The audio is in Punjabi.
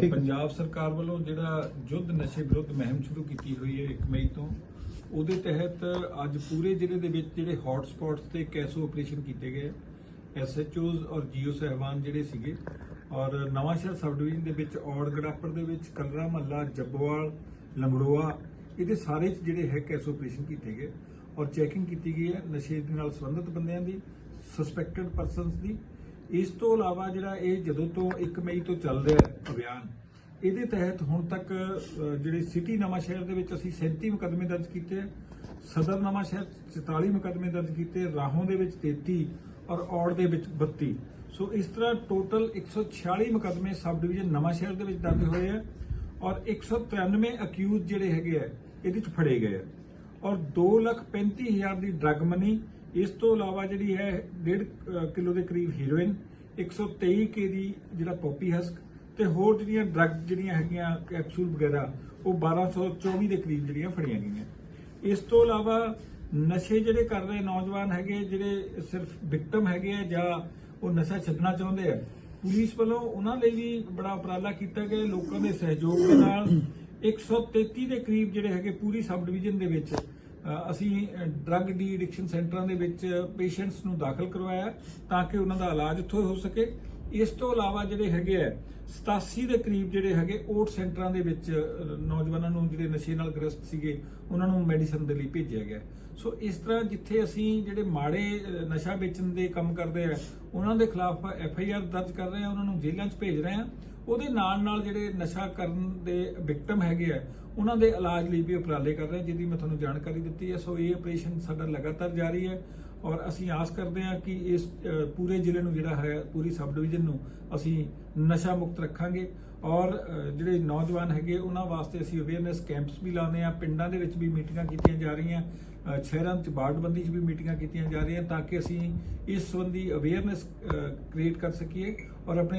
ਠੀਕ। ਪੰਜਾਬ ਸਰਕਾਰ ਵੱਲੋਂ ਜਿਹੜਾ ਯੁੱਧ ਨਸ਼ੇ ਵਿਰੁੱਧ ਮੁਹਿੰਮ ਸ਼ੁਰੂ ਕੀਤੀ ਹੋਈ ਹੈ 1 ਮਈ ਤੋਂ, ਉਹਦੇ ਤਹਿਤ ਅੱਜ ਪੂਰੇ ਜ਼ਿਲ੍ਹੇ ਦੇ ਵਿੱਚ ਜਿਹੜੇ ਹੌਟ ਸਪੌਟਸ ਤੇ ਕੈਸੋ ਆਪਰੇਸ਼ਨ ਕੀਤੇ ਗਏ। ਐਸਐਚਓਜ਼ ਔਰ ਜੀਓ ਸਹਿਬਾਨ ਜਿਹੜੇ ਸੀਗੇ ਔਰ ਨਵਾਂਸ਼ਹਿਰ ਸਬ ਡਿਵੀਜ਼ਨ ਦੇ ਵਿੱਚ ਔੜ ਗੜਾਪਰ ਦੇ ਵਿੱਚ ਕਲਰਾ ਮਹੱਲਾ, ਜੱਬਵਾਲ, ਲੰਗੜੋਆ, ਇਹਦੇ ਸਾਰੇ 'ਚ ਜਿਹੜੇ ਹੈ ਕੈਸੋ ਆਪਰੇਸ਼ਨ ਕੀਤੇ ਗਏ। ਔਰ ਚੈਕਿੰਗ ਕੀਤੀ ਗਈ ਹੈ ਨਸ਼ੇ ਦੇ ਨਾਲ ਸੰਬੰਧਿਤ ਬੰਦਿਆਂ ਦੀ ਸਸਪੈਕਟਡ ਪਰਸਨਸ ਦੀ। ਇਸ ਤੋਂ ਇਲਾਵਾ ਜਿਹੜਾ ਇਹ ਜਦੋਂ ਤੋਂ 1 ਮਈ ਤੋਂ ਚੱਲ ਰਿਹਾ ਅਭਿਆਨ, ਇਹਦੇ ਤਹਿਤ ਹੁਣ ਤੱਕ ਜਿਹੜੇ ਸਿਟੀ ਨਵਾਂ ਸ਼ਹਿਰ ਦੇ ਵਿੱਚ ਅਸੀਂ 37 ਮੁਕੱਦਮੇ ਦਰਜ ਕੀਤੇ ਆ, ਸਦਰ ਨਵਾਂ ਸ਼ਹਿਰ 'ਚ 44 ਮੁਕੱਦਮੇ ਦਰਜ ਕੀਤੇ, ਰਾਹੋਂ ਦੇ ਵਿੱਚ 33 ਔਰ ਔੜ ਦੇ ਵਿੱਚ 32 ਸੋ ਇਸ ਤਰ੍ਹਾਂ ਟੋਟਲ 146 ਮੁਕੱਦਮੇ ਸਬ ਡਿਵੀਜ਼ਨ ਨਵਾਂ ਸ਼ਹਿਰ ਦੇ ਵਿੱਚ ਦਰਜ ਹੋਏ ਆ ਔਰ 193 ਅਕਿਊਜ਼ ਜਿਹੜੇ ਹੈਗੇ ਆ, ਇਹਦੇ ਚ ਫੜੇ ਗਏ ਆ। ਔਰ 235000 ਦੀ ਡਰੱਗ ਮਨੀ ਇਸ ਤੋਂ ਇਲਾਵਾ ਜਿਹੜੀ ਹੈ 1.5 ਕਿਲੋ ਦੇ ਕਰੀਬ ਹੀਰੋਇਨ 123 ਕੇ ਦੀ ਜਿਹੜਾ ਪੋਪੀ ਹਸਕ ਤੇ ਹੋਰ ਜਿਹੜੀਆਂ ਡਰੱਗ ਜਿਹੜੀਆਂ ਹੈਗੀਆਂ ਕੈਪਸੂਲ ਵਗੈਰਾ, ਉਹ 1224 ਦੇ ਕਰੀਬ ਜਿਹੜੀਆਂ ਫੜੀਆਂ ਗਈਆਂ। ਇਸ ਤੋਂ ਇਲਾਵਾ ਨਸ਼ੇ ਜਿਹੜੇ ਕਰ ਰਹੇ ਨੌਜਵਾਨ ਹੈਗੇ, ਜਿਹੜੇ ਸਿਰਫ ਵਿਕਟਮ ਹੈਗੇ ਆ ਜਾਂ ਉਹ ਨਸ਼ਾ ਛੱਡਣਾ ਚਾਹੁੰਦੇ ਆ, ਪੁਲਿਸ ਵੱਲੋਂ ਉਹਨਾਂ ਲਈ ਵੀ ਬੜਾ ਉਪਰਾਲਾ ਕੀਤਾ ਗਿਆ। ਲੋਕਾਂ ਦੇ ਸਹਿਯੋਗ ਦੇ ਨਾਲ 133 ਦੇ ਕਰੀਬ ਜਿਹੜੇ ਹੈਗੇ ਪੂਰੀ ਸਬ ਡਿਵੀਜ਼ਨ ਦੇ ਵਿੱਚ ਅਸੀਂ ਡਰੱਗ ਡੀ ਐਡਿਕਸ਼ਨ ਸੈਂਟਰਾਂ ਦੇ ਵਿੱਚ ਪੇਸ਼ੈਂਟਸ ਨੂੰ ਦਾਖਲ ਕਰਵਾਇਆ ਤਾਂ ਕਿ ਉਹਨਾਂ ਦਾ ਇਲਾਜ ਉੱਥੋਂ ਹੋ ਸਕੇ। ਇਸ ਤੋਂ ਇਲਾਵਾ ਜਿਹੜੇ ਹੈਗੇ ਆ 87 ਦੇ ਕਰੀਬ ਜਿਹੜੇ ਹੈਗੇ ਓਟ ਸੈਂਟਰਾਂ ਦੇ ਵਿੱਚ ਨੌਜਵਾਨਾਂ ਨੂੰ ਜਿਹੜੇ ਨਸ਼ੇ ਨਾਲ ਗ੍ਰਸਤ ਸੀਗੇ, ਉਹਨਾਂ ਨੂੰ ਮੈਡੀਸਨ ਦੇ ਲਈ ਭੇਜਿਆ ਗਿਆ। ਸੋ ਇਸ ਤਰ੍ਹਾਂ ਜਿੱਥੇ ਅਸੀਂ ਜਿਹੜੇ ਮਾੜੇ ਨਸ਼ਾ ਵੇਚਣ ਦੇ ਕੰਮ ਕਰਦੇ ਆ, ਉਹਨਾਂ ਦੇ ਖਿਲਾਫ ਐਫ ਆਈ ਆਰ ਦਰਜ ਕਰ ਰਹੇ ਆ, ਉਹਨਾਂ ਨੂੰ ਜੇਲ੍ਹਾਂ 'ਚ ਭੇਜ ਰਹੇ ਆ। ਉਹਦੇ ਨਾਲ ਨਾਲ ਜਿਹੜੇ ਨਸ਼ਾ ਕਰਨ ਦੇ ਵਿਕਟਮ ਹੈਗੇ ਆ, ਉਹਨਾਂ ਦੇ ਇਲਾਜ ਲਈ ਵੀ ਉਪਰਾਲੇ ਕਰ ਰਹੇ ਜਿਹਦੀ ਮੈਂ ਤੁਹਾਨੂੰ ਜਾਣਕਾਰੀ ਦਿੱਤੀ ਹੈ ਸੋ ਇਹ ਆਪਰੇਸ਼ਨ ਸਾਡਾ ਲਗਾਤਾਰ ਜਾਰੀ ਹੈ ਔਰ ਅਸੀਂ ਆਸ ਕਰਦੇ ਹਾਂ ਕਿ ਇਸ ਪੂਰੇ ਜ਼ਿਲ੍ਹੇ ਨੂੰ ਜਿਹੜਾ ਹੈ, ਪੂਰੀ ਸਬ ਡਿਵੀਜ਼ਨ ਨੂੰ ਅਸੀਂ ਨਸ਼ਾ ਮੁਕਤ ਰੱਖਾਂਗੇ ਔਰ ਜਿਹੜੇ ਨੌਜਵਾਨ ਹੈਗੇ, ਉਹਨਾਂ ਵਾਸਤੇ ਅਸੀਂ ਅਵੇਅਰਨੈਸ ਕੈਂਪਸ ਵੀ ਲਾਉਂਦੇ ਆ, ਪਿੰਡਾਂ ਦੇ ਵਿੱਚ ਵੀ ਮੀਟਿੰਗਾਂ ਕੀਤੀਆਂ ਜਾ ਰਹੀਆਂ ਸ਼ਹਿਰਾਂ 'ਚ ਬਾੜਬੰਦੀ 'ਚ ਵੀ ਮੀਟਿੰਗਾਂ ਕੀਤੀਆਂ ਜਾ ਰਹੀਆਂ ਤਾਂ ਕਿ ਅਸੀਂ ਇਸ ਸੰਬੰਧੀ ਅਵੇਅਰਨੈਸ ਕ੍ਰੀਏਟ ਕਰ ਸਕੀਏ ਔਰ ਆਪਣੇ